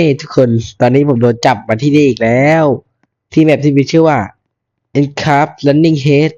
เฮ้ทุกคนตอนนี้ผมโดนจับมาที่นี่อีกแล้ว ที่แมปที่มีชื่อว่า e n c a p Running Head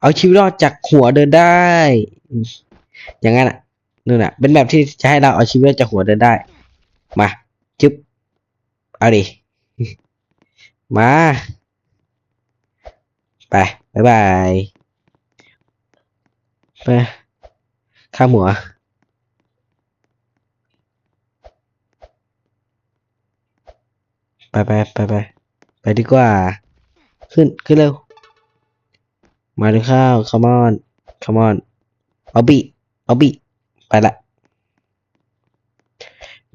เอาชีวิตรอดจากหัวเดินได้ อย่างนั้นอะนู่นน่ะ เป็นแบบที่จะให้เราเอาชีวิตรอดจากหัวเดินได้ มาจึ๊บเอาดิ มา ไปบ๊ายบายไปข้ามหัว ไปไปไปไปไปดีกว่า ขึ้นขึ้นเร็ว มาดูข้าว come on come on เอาบีเอาบีไปละ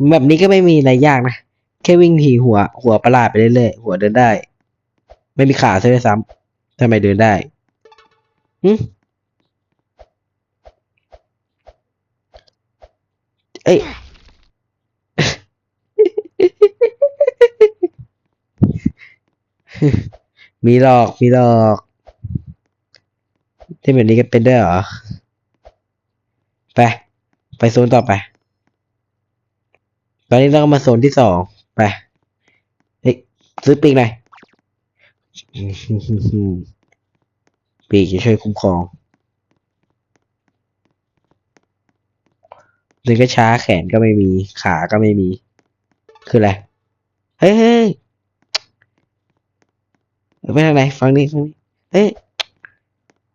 แบบนี้ก็ไม่มีอะไรยากนะ แค่วิ่งทีหัว หัวประหลาดไปเรื่อยๆ หัวเดินได้ ไม่มีขาใช่ไหมซ้ำทำไมเดินได้หึเอ้ย มีหลอกมีหลอกที่แบบนี้ก็เป็นได้เหรอ ไป ไปโซนต่อไป ตอนนี้เราก็มาโซนที่สองไปเฮ้ยซื้อปีกหน่อยปีกจะช่วยคุ้มครองเดินก็ช้าแขนก็ไม่มี ขาก็ไม่มี คืออะไร เฮ้ย เฮ้ยเฮ้ยไปทางไหนฟังนี้ฟังนี้เฮ้ย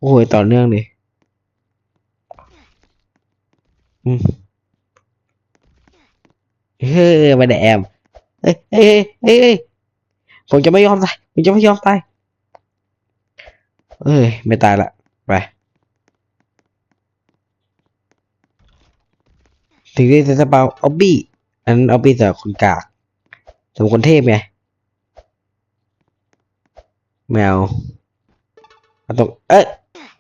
โอ้ยต่อเนื่องเลยอืมเฮ้ยมาแดแอมเฮ้ยเฮ้ยเฮ้ยเฮ้ยผมจะไม่ยอมตายผมจะไม่ยอมตายเอ้ยไม่ตายละไปถึงที่เซนต์เปาเอาบี้อันนั้นเอาบี้สำหรับคนกากสำหรับคนเทพไง แมวเอาตรงเอ๊ะ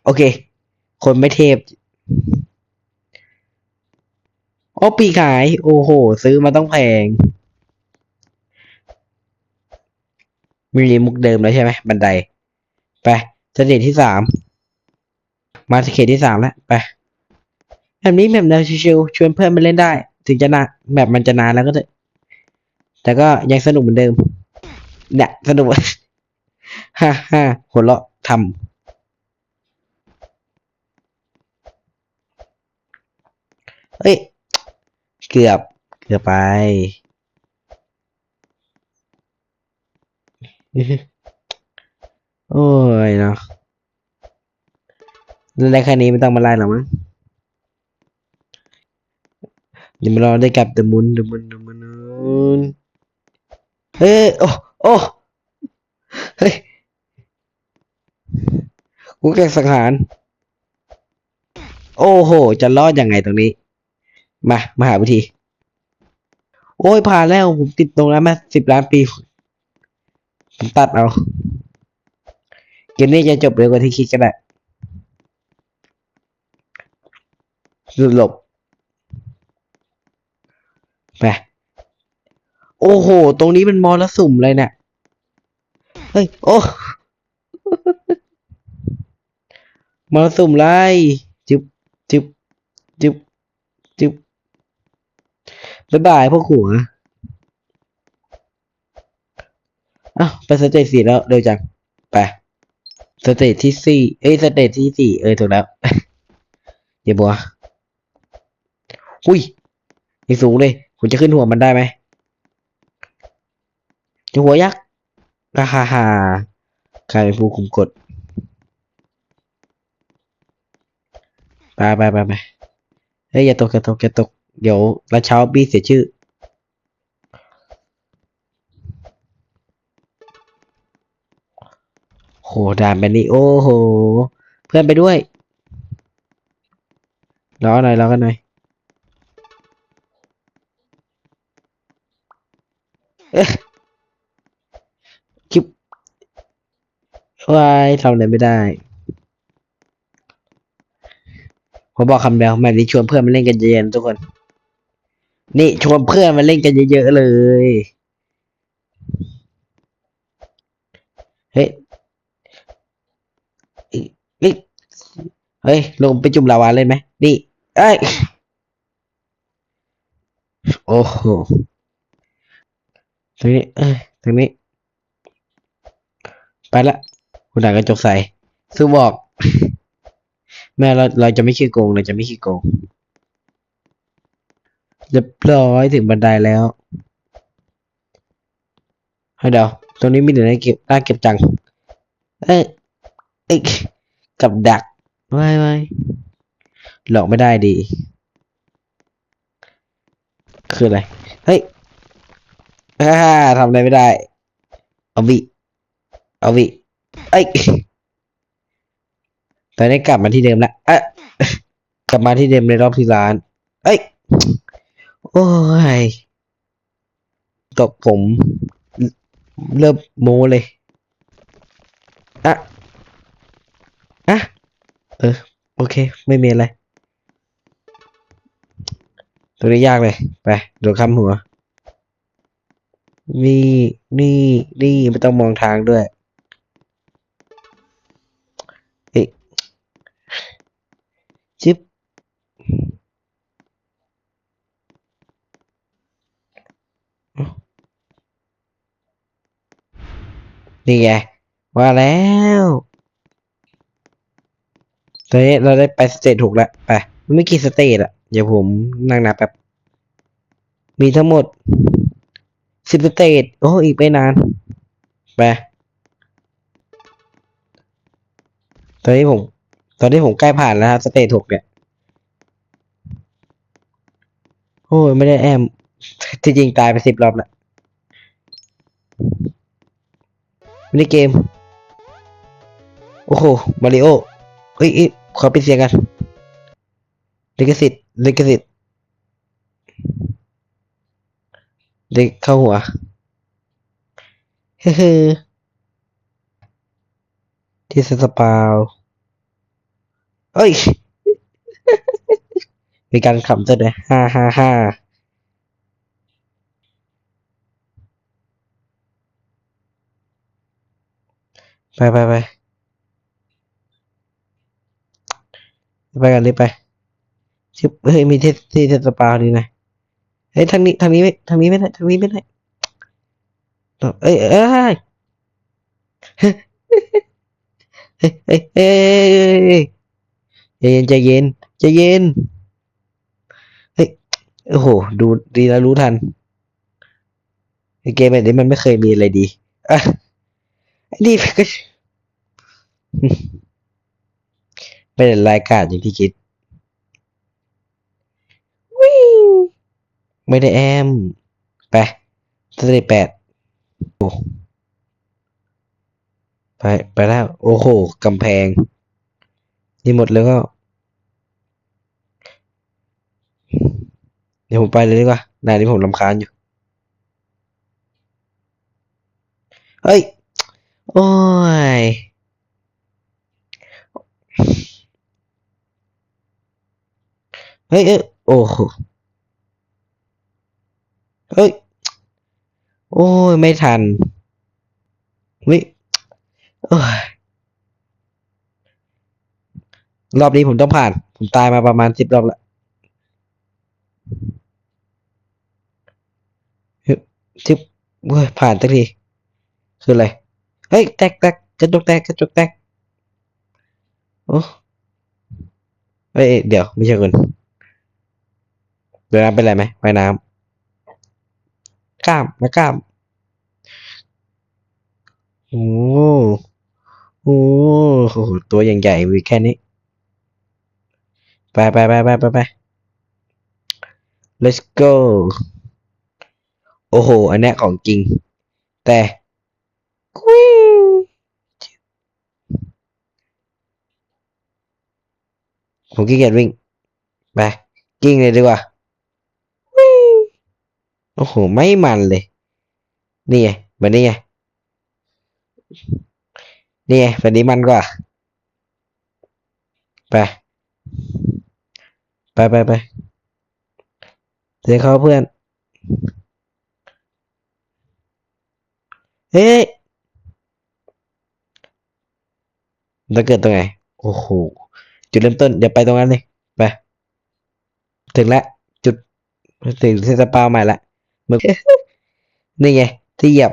โอเค คนไม่เทพโอ้ปีขาย โอ้โห ซื้อมาต้องแพง มีมุกเดิมแล้วใช่ไหมบันได ไปสเตจที่สาม มาสเตจที่สามแล้ว ไปแบบนี้แบบแนวชิวๆชวนเพื่อนมาเล่นได้ ถึงจะนานแบบมันจะนานแล้วก็เถอะแต่ก็ยังสนุกเหมือนเดิมเนี่ยสนุก ฮ่าฮ่าหัวเราะทำเฮ้ย เกือบ เกือบไปโอ้ยเนาะเล่นได้แค่นี้ไม่ต้องมาไล่หรอมั้งอย่ามารอได้กับเดมุนเดมุนเดมุนเฮ้ย โอ้ โอ้ เฮ้ย กูแกล้งสังหาร โอ้โห จะรอดยังไงตรงนี้ มา มาหาวิธี โอ้ยผ่านแล้วผมติดตรงนั้นมาสิบล้านปี ผมตัดเอา เกมนี้จะจบเร็วกว่าที่คิดก็ได้หลุดหลบไปโอ้โห ตรงนี้เป็นมอลสุ่มเลยเนี่ย เฮ้ย โอ้ มอลสุ่มไรจึบจึบจึบจึบบ๊ายบายพวกหัวอ้าวไปสเตจสี่แล้วเร็วจัง ไปสเตจที่สี่เอ้ยสเตจที่สี่เอ้ยถูกแล้วอย่าบัวอุ้ยยังสูงเลยคุณจะขึ้นหัวมันได้ไหมจะหัวยักษ์ฮ่าฮ่าฮ่ากลายเป็นผู้คุมกฎ ไปไปไปไปเฮ้ยอย่าตกอย่าตกอย่าตก เดี๋ยวราชาบี้เสียชื่อ โหด่านแบบนี้โอ้โห เพื่อนไปด้วยรอหน่อยรอกันหน่อยคลิปวายทำอะไรไม่ได้ ผมบอกคำเดียวแบบนี้ชวนเพื่อนมาเล่นกันเย็นทุกคน นี่ชวนเพื่อนมาเล่นกันเยอะๆเลย เฮ้ยเฮ้ยเฮ้ยลงไปจุ่มลาวาเล่นไหมนี่เอ้ยโอ้โหตรงนี้เอ้ยตรงนี้ ไปละคุณด่างกระจกใสซื้อบอก แม่เราเราจะไม่ขี้โกงเราจะไม่ขี้โกงเรียบร้อยถึงบันไดแล้วให้เดาตรงนี้มีแต่น่าเก็บน่าเก็บจัง เอ้ยเอ้กับดักไว้ไว้หลอกไม่ได้ดี คืออะไร เฮ้ยฮ่าทำอะไรไม่ได้ เอาวิ เอาวิ เอ้ย ตอนนี้กลับมาที่เดิมละเอ๊ะกลับมาที่เดิมในรอบที่ร้าน เอ้ย โอ้ยตกผม เริ่มโมเลยอะอะเออ โอเค ไม่มีอะไร ตัวนี้ยากเลย ไปโดนคำหัว นี่ นี่ นี่ ไม่ต้องมองทางด้วย เอ๊ะชิป นี่ไงว่าแล้วตอนนี้เราได้ไปสเตจถูกแล้วไปมันไม่กี่สเตจอะเดี๋ยวผมนั่งนับแป๊บมีทั้งหมดสิบสเตจโอ้อีกไม่นานไปตอนนี้ผม ตอนนี้ผมใกล้ผ่านแล้วครับสเตจหกเนี่ยโอ้ยไม่ได้แอมที่จริงตายไปสิบรอบแล้ว มินิเกม โอ้โห มาริโอเฮ้ยเอ้ยขอปิดเสียงกันลิขสิทธิ์ลิขสิทธิ์เด็กเข้าหัว เฮ้อที่สปาวเอ้ย มีการขำตัวด้วยฮ่าฮ่าฮ่า ไปไปไปไปกันรีบไปชิบเฮ้ยมีที่ที่สปาดีนะเฮ้ยทางนี้ทางนี้ไม่ทางนี้ไม่ได้ทางนี้ไม่ได้เอ้ยเอ้ยเฮ้ยเฮ้ยเฮ้ยใจเย็นใจเย็นใจเย็นเฮ้ยโอ้โหดูดีแล้วรู้ทันเกมแบบนี้มันไม่เคยมีอะไรดีอะ ไอ้นี่ก็ไม่ได้รายการอย่างที่คิดวิไม่ได้แอม ไปสเตจแปดโอ้ไป ไปแล้ว โอ้โหกำแพง นี่หมดแล้วก็ เดี๋ยวผมไปเลยดีกว่าหน้านี้ผมรำคาญอยู่ เฮ้ย โอ้ย เฮ้ยเอ้ย โอ้โหเฮ้ย โอ้ย ไม่ทันวิโอ้ยรอบนี้ผมต้องผ่าน ผมตายมาประมาณสิบรอบแล้วชิบเว้ยผ่านสักที คืออะไร เฮ้ยแตกแตกกระจกแตกกระจกแตกโอ้เฮ้ยเดี๋ยวไม่ใช่คนเดี๋ยวน้ำเป็นไรไหมว่ายน้ำกล้ามมากล้ามโอ้โหโอ้โหตัวอย่างใหญ่มีแค่นี้ ไปไปไปไปไปไป let's go โอ้โห อันนี้ของจริง แต่ ผมขี้เกียจวิ่ง ไป กิ้งเลยดีกว่าโอ้โห ไม่มันเลย นี่ไงแบบนี้ไง นี่ไงแบบนี้มันกว่า ไป ไปไปไปเจอเขาเพื่อน เฮ้ย จะเกิดตรงไหน โอ้โห จุดเริ่มต้นอย่าไปตรงนั้นเลยไป ถึงแล้วจุด ถึงเทศบาใหม่ละมึงนี่ไง ที่เหยียบ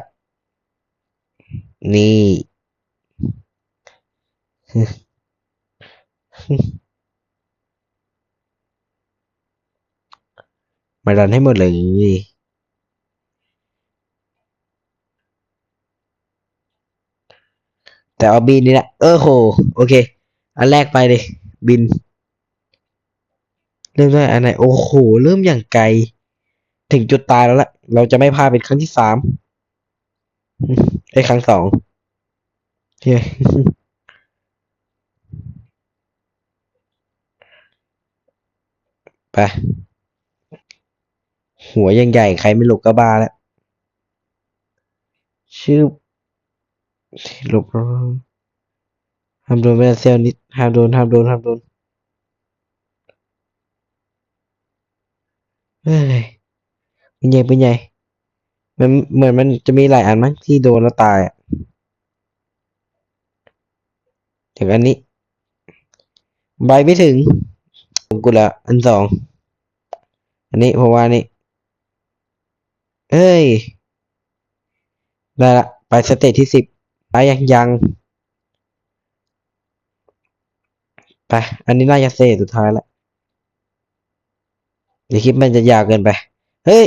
นี่ มาดันให้หมดเลย แต่เอาบินนี่แหละเออโหโอเค อันแรกไปเลย บิน เริ่มด้วยอันไหนโอ้โห เริ่มอย่างไกล ถึงจุดตายแล้วละเราจะไม่พลาดเป็นครั้งที่สามไอ้ครั้งสองเฮ้ยไป หัวยังใหญ่ใครไม่หลบก็บ้าแล้วชื่อ หลบห้ามโดนไม่เซลนิดห้ามโดนห้ามโดนห้ามโดนเฮ้ยเป็นไงเป็นไงมันเหมือนมันจะมีหลายอันมั้งที่โดนแล้วตายอะอย่างอันนี้ใบไม่ถึงผมกูละอันสอง อันนี้ผมว่านี่เอ้ย ได้ละ ไปสเตจที่สิบ ไปยังยัง ไป อันนี้น่าจะเซตสุดท้ายแล้วอย่าคิดมันจะยาวเกินไป เฮ้ย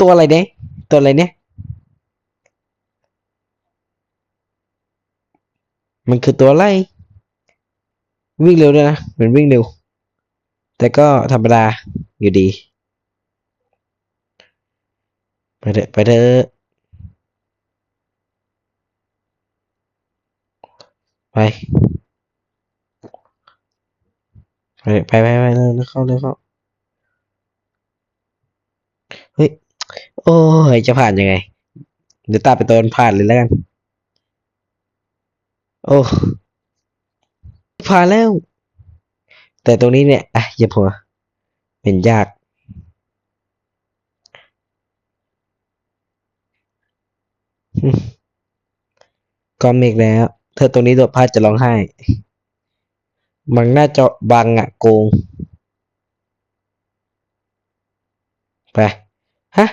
ตัวอะไรเนี่ย ตัวอะไรเนี่ย มันคือตัวอะไรวิ่งเร็วด้วยนะเหมือนวิ่งเร็ว แต่ก็ธรรมดาอยู่ดี ไปเถอะไปเถอะ ไป ไปไปไปไปเลยเข้าเลยเข้าเฮ้ย โอ้ย จะผ่านยังไง เดี๋ยวตาไปตอนผ่านเลยแล้วกัน โอ้ผ่านแล้ว แต่ตรงนี้เนี่ย อะอย่าพัวเป็นยากก็เมกแล้ว เธอตรงนี้โดดพลาดจะร้องไห้ มันน่าจะบังอะโกง ไป ฮะ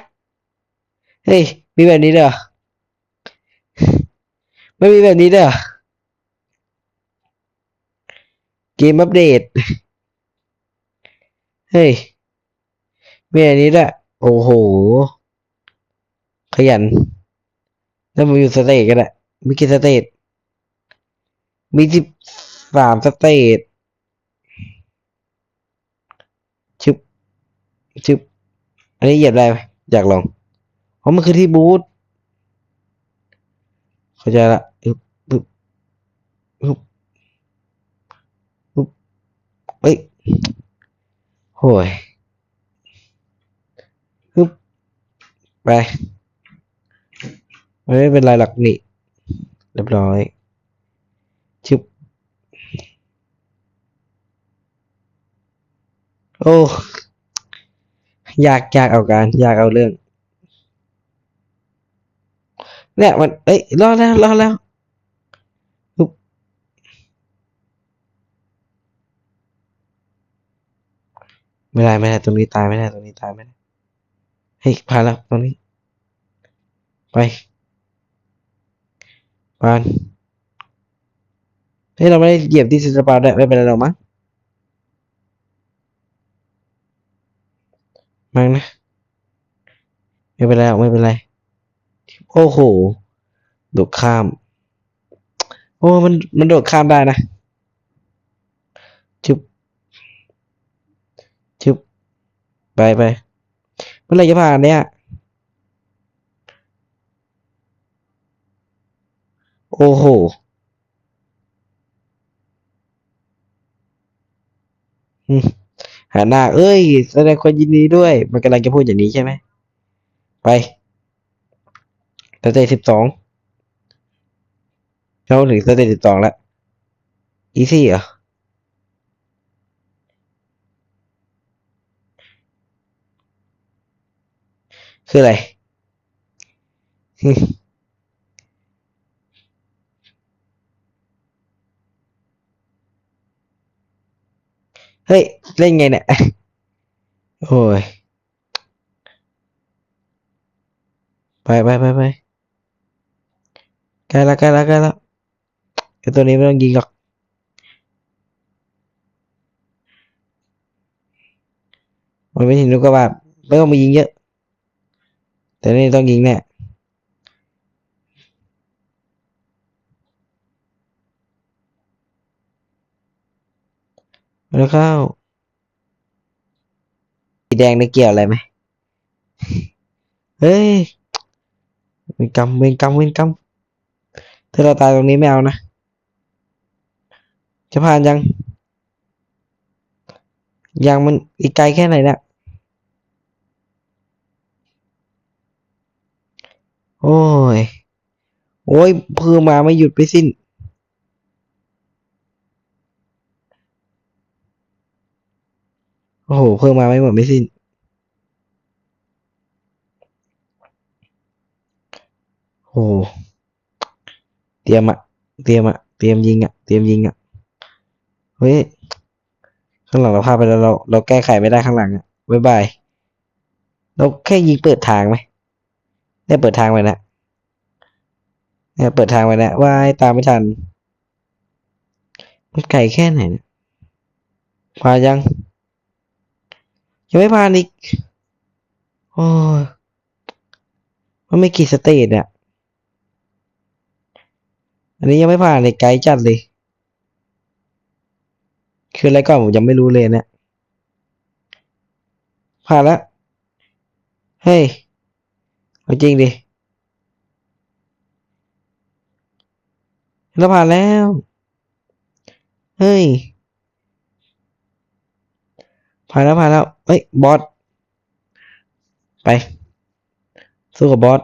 เฮ้ย มีแบบนี้เด้อไม่มีแบบนี้เด้อเกมอัปเดต เฮ้ย มีอันนี้ด้วยโอ้โห ขยัน แล้วมาอยู่สเตจกันอะมีกี่สเตจ มีสิบสามสเตจชึบชึบอันนี้เหยียบได้ไหมอยากลองเพราะมันคือที่บูทเข้าใจละอึบอึบอึบอึบเฮ้ยโอ้ยอึบไปไม่เป็นไรหรอกนี่เรียบร้อย ชึบโอ้ยากยากเอาการยากเอาเรื่อง เนี่ยมันเอ้ยรอดแล้วรอดแล้วไม่ได้ไม่ได้ตรงนี้ตายไม่ได้ตรงนี้ตายไม่ได้เฮ้ยผ่านแล้วตรงนี้ ไปผ่าน ฮ้ยเราไม่ได้เหยียบที่สตาร์ปาด้ไม่เป็นไรหรอกมั้งมั้งนะ ไม่เป็นไรไม่เป็นไร โอ้โหโดดข้าม โอ้มันมันโดดข้ามได้นะจุบจุบไปไปเมื่อไรจะผ่านเนี่ยโอ้โห อืม หาหน้า เอ้ย แสดงความยินดีด้วย มันกำลังจะพูดอย่างนี้ใช่ไหม ไปสเตจสิบสองเราถึงสเตจสิบสองแล้ว อีซี่เหรอ คืออะไร เฮ้ย เล่นไงเนี่ย โอ้ยไปไปไปใกล้ละใกล้ละใกล้ละไอตัวนี้ไม่ต้องยิงหรอก มันไม่ถึงลูกกระบาดไม่ต้องมายิงเยอะ แต่นี่ต้องยิงแน่ แล้วเข้าสีแดงนี่เกี่ยวอะไรไหมเฮ้ยเวรกรรมเวรกรรมเวรกรรมถ้าเราตายตรงนี้ไม่เอานะ จะผ่านยัง ยังมันอีกไกลแค่ไหนเนี่ยโอ้ย โอ้ย เพิ่งมาไม่หยุดไปสิ้น โอ้โห เพิ่งมาไม่หมดไม่สิ้น โอ้โหเตรียมอะเตรียมอะเตรียมยิงอะเตรียมยิงอะเฮ้ย ข้างหลังเราพลาดไปแล้วเรา เราแก้ไขไม่ได้ข้างหลังอะบ๊ายบาย เราแค่ยิงเปิดทางไหมได้เปิดทางไว้นะเนี่ยเปิดทางไว้นะว่ายตามไม่ทัน มันไกลแค่ไหนนี่ายัง ยังไม่ผ่านอีกโอ้ยมันไม่กี่สเตจเนี่ยอันนี้ยังไม่ผ่านเลยไกลจัดเลย คืออะไรก่อนผมยังไม่รู้เลยเนี่ยผ่านแล้ว เฮ้ยเอาจริงดิเราผ่านแล้ว เฮ้ย ผ่านแล้วผ่านแล้วเฮ้ยบอสไป สู้กับบอส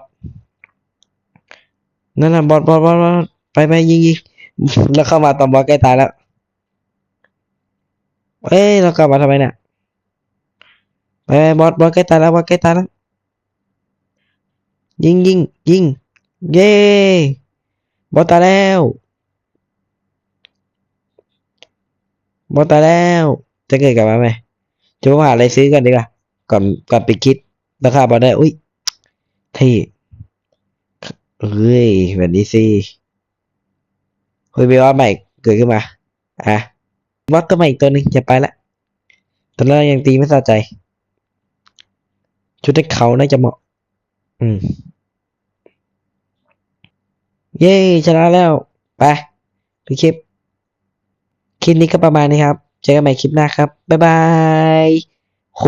นั่นน่ะบอสบอสบอสไปไปยิงยิงแล้วเข้ามาตอนบอสใกล้ตายแล้วเอ้ยเรากลับมาทำไมเนี่ยไปไปบอสบอสใกล้ตายแล้วบอสใกล้ตายแล้วยิงยิงยิงเย้บอสตายแล้วบอสตายแล้วจะเกิดกลับมาไหม จะมาหาอะไรซื้อกันดีกว่าก่อนก่อนไปคิดราคาบอลได้อุ้ยที่เฮ้ยแบบนี้สิเฮ้ยมีบอสใหม่เกิดขึ้นมาอะบอสตัวใหม่อีกตัวหนึงจะไปละตอนแรกยังตีไม่สะใจ ชุดให้เขาน่าจะเหมาะ อืม เย้ชนะแล้ว ไปดูคลิป คลิปนี้ก็ประมาณนี้ครับ เจอกันใหม่คลิปหน้าครับ บ๊ายบายโห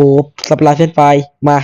สับลาเส้นไฟมา